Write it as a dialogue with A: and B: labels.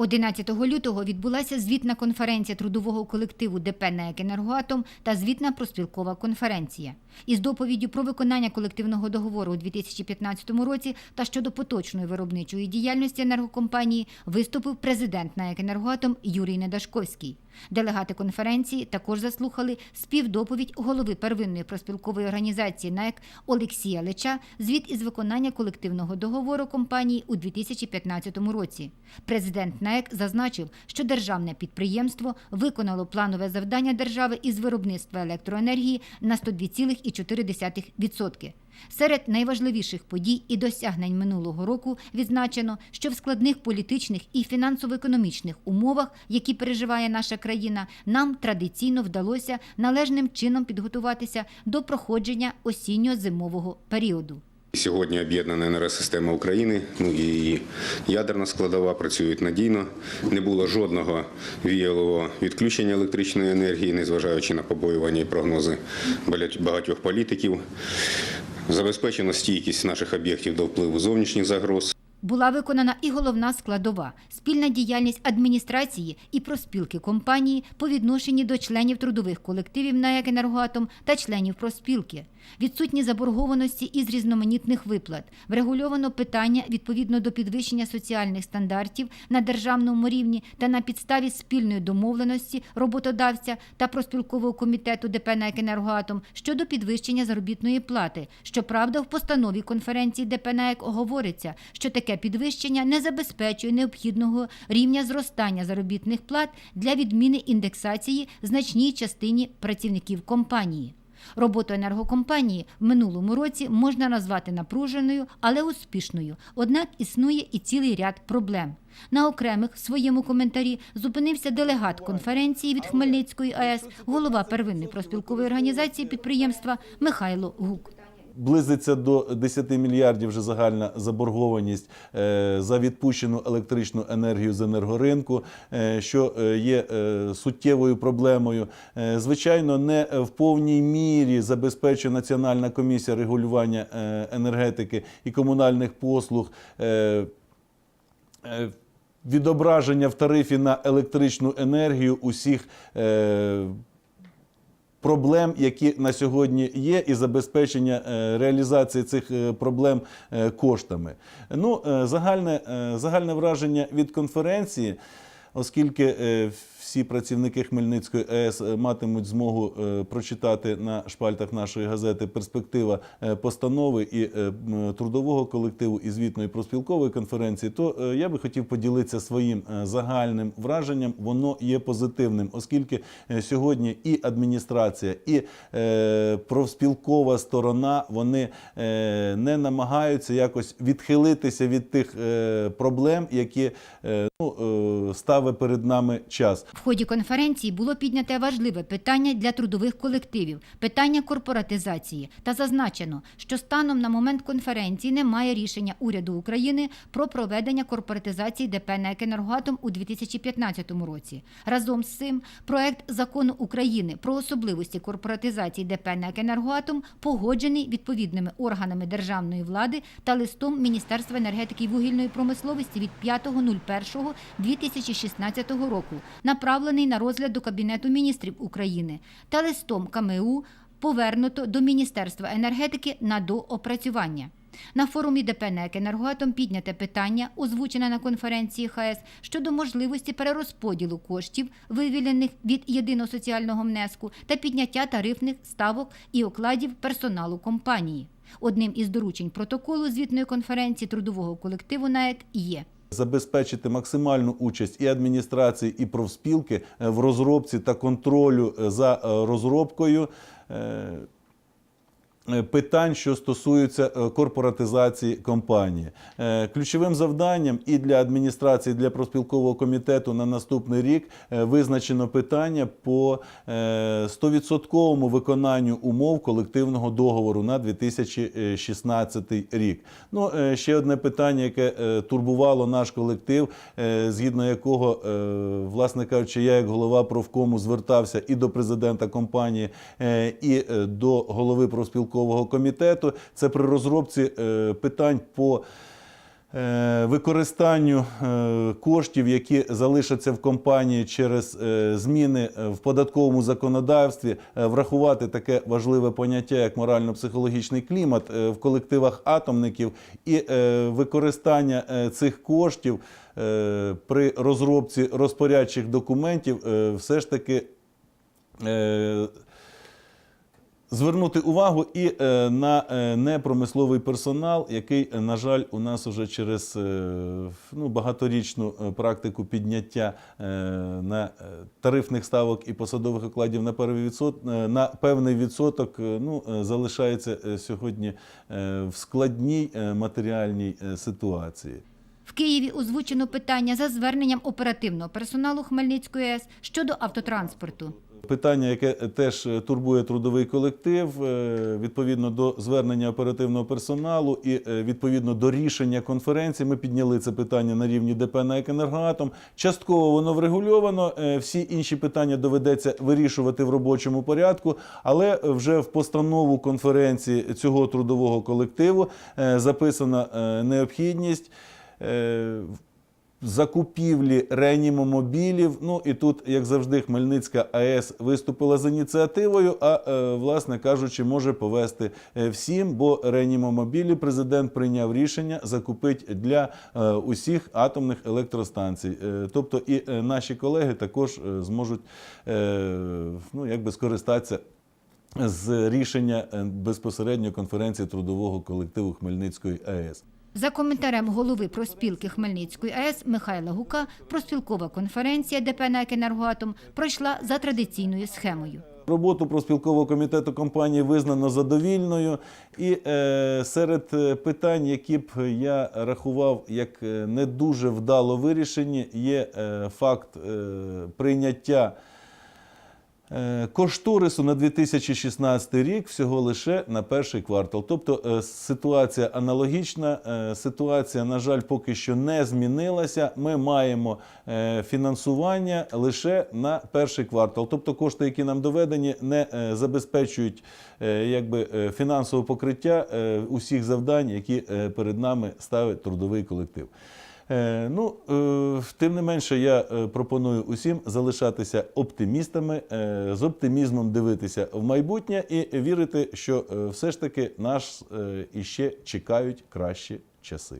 A: 11 лютого відбулася звітна конференція трудового колективу ДП «НЕК Енергоатом» та звітна проспілкова конференція. Із доповіддю про виконання колективного договору у 2015 році та щодо поточної виробничої діяльності енергокомпанії виступив президент «НЕК Енергоатом» Юрій Недашковський. Делегати конференції також заслухали співдоповідь голови первинної проспілкової організації НАЕК Олексія Леча звіт із виконання колективного договору компанії у 2015 році. Президент НАЕК зазначив, що державне підприємство виконало планове завдання держави із виробництва електроенергії на 102,4%. Серед найважливіших подій і досягнень минулого року відзначено, що в складних політичних і фінансово-економічних умовах, які переживає наша країна, нам традиційно вдалося належним чином підготуватися до проходження осінньо-зимового періоду.
B: Сьогодні об'єднана енергосистема України, ну і її ядерна складова працюють надійно. Не було жодного віялового відключення електричної енергії, незважаючи на побоювання і прогнози багатьох політиків. Забезпечено стійкість наших об'єктів до впливу зовнішніх загроз.
A: Була виконана і головна складова спільна діяльність адміністрації і проспілки компанії по відношенні до членів трудових колективів НАЕК «Енергоатом» та членів проспілки. Відсутні заборгованості із різноманітних виплат. Врегульовано питання відповідно до підвищення соціальних стандартів на державному рівні та на підставі спільної домовленості роботодавця та проспілкового комітету ДП «НАЕК «Енергоатом» щодо підвищення заробітної плати. Щоправда, в постанові конференції ДП «НАЕК» говориться, що таке підвищення не забезпечує необхідного рівня зростання заробітних плат для відміни індексації значній частині працівників компанії. Роботу енергокомпанії в минулому році можна назвати напруженою, але успішною. Однак існує і цілий ряд проблем. На окремих в своєму коментарі зупинився делегат конференції від Хмельницької АЕС, голова первинної проспілкової організації підприємства Михайло Гук.
C: Близиться до 10 мільярдів вже загальна заборгованість е, за відпущену електричну енергію з енергоринку, е, що е, є суттєвою проблемою. Звичайно, не в повній мірі забезпечує Національна комісія регулювання енергетики і комунальних послуг. Відображення в тарифі на електричну енергію усіх проблем, які на сьогодні є, і забезпечення реалізації цих проблем коштами. Ну, загальне, загальне враження від конференції, оскільки всі працівники Хмельницької АЕС матимуть змогу прочитати на шпальтах нашої газети перспектива постанови і трудового колективу і звітної проспілкової конференції, то я би хотів поділитися своїм загальним враженням. Воно є позитивним, оскільки сьогодні і адміністрація, і профспілкова сторона вони не намагаються якось відхилитися від тих проблем, які ну, ставить перед нами час.
A: В ході конференції було підняте важливе питання для трудових колективів питання корпоратизації та зазначено, що станом на момент конференції немає рішення уряду України про проведення корпоратизації ДП «НЕК Енергоатом» у 2015 році. Разом з цим проект закону України про особливості корпоратизації ДП «НЕК Енергоатом» погоджений відповідними органами державної влади та листом Міністерства енергетики і вугільної промисловості від 5.01.2016 року, направлений на розгляд до Кабінету міністрів України, та листом КМУ повернуто до Міністерства енергетики на доопрацювання. На форумі ДП «НЕК Енергоатом» підняте питання, озвучене на конференції ХАЕС, щодо можливості перерозподілу коштів, вивільнених від єдиного соціального внеску, та підняття тарифних ставок і окладів персоналу компанії. Одним із доручень протоколу звітної конференції трудового колективу НАЕК є
C: забезпечити максимальну участь і адміністрації, і профспілки в розробці та контролю за розробкою. Питань, що стосуються корпоратизації компанії, ключовим завданням і для адміністрації, і для профспілкового комітету на наступний рік визначено питання по 100% виконанню умов колективного договору на 2016 рік. Ну ще одне питання, яке турбувало наш колектив, згідно якого, власне кажучи, я як голова профкому звертався і до президента компанії, і до голови профспілкового комітету. Це при розробці питань по е, використанню е, коштів, які залишаться в компанії через е, зміни е, в податковому законодавстві, е, врахувати таке важливе поняття, як морально-психологічний клімат е, в колективах атомників і е, використання е, цих коштів е, при розробці розпорядчих документів е, все ж таки. Звернути увагу і е, на е, непромисловий персонал, який, е, на жаль, у нас уже через ну, багаторічну практику підняття на тарифних ставок і посадових окладів на на певний відсоток ну, залишається сьогодні в складній матеріальній ситуації.
A: В Києві озвучено питання за зверненням оперативного персоналу Хмельницької АЕС щодо автотранспорту.
C: Питання, яке теж турбує трудовий колектив, е, відповідно до звернення оперативного персоналу і е, відповідно до рішення конференції, ми підняли це питання на рівні ДП на «Екенергоатом». Частково воно врегульовано. е, Всі інші питання доведеться вирішувати в робочому порядку, але вже в постанову конференції цього трудового колективу записана необхідність. Закупівлі реанімомобілів. Ну і тут, як завжди, Хмельницька АЕС виступила з ініціативою, а е, власне кажучи, може повести е, всім, бо реанімомобілі президент прийняв рішення закупити для е, усіх атомних електростанцій. Тобто і наші колеги також зможуть ну, якби скористатися. З рішення безпосередньо конференції трудового колективу Хмельницької АЕС.
A: За коментарем голови проспілки Хмельницької АЕС Михайла Гука, проспілкова конференція ДП на «Енергоатом» пройшла за традиційною схемою.
C: Роботу проспілкового комітету компанії визнано задовільною, і е, серед е, питань, які б я рахував як е, не дуже вдало вирішені, є е, факт е, прийняття. Е, Кошторису на 2016 рік всього лише на перший квартал. Тобто е, ситуація аналогічна. е, Ситуація, на жаль, поки що не змінилася. Ми маємо фінансування лише на перший квартал. Тобто кошти, які нам доведені, не забезпечують якби, фінансове покриття усіх завдань, які перед нами ставить трудовий колектив. Е, Ну, е, тим не менше, я е, пропоную усім залишатися оптимістами, з оптимізмом дивитися в майбутнє і вірити, що все ж таки нас іще чекають кращі часи.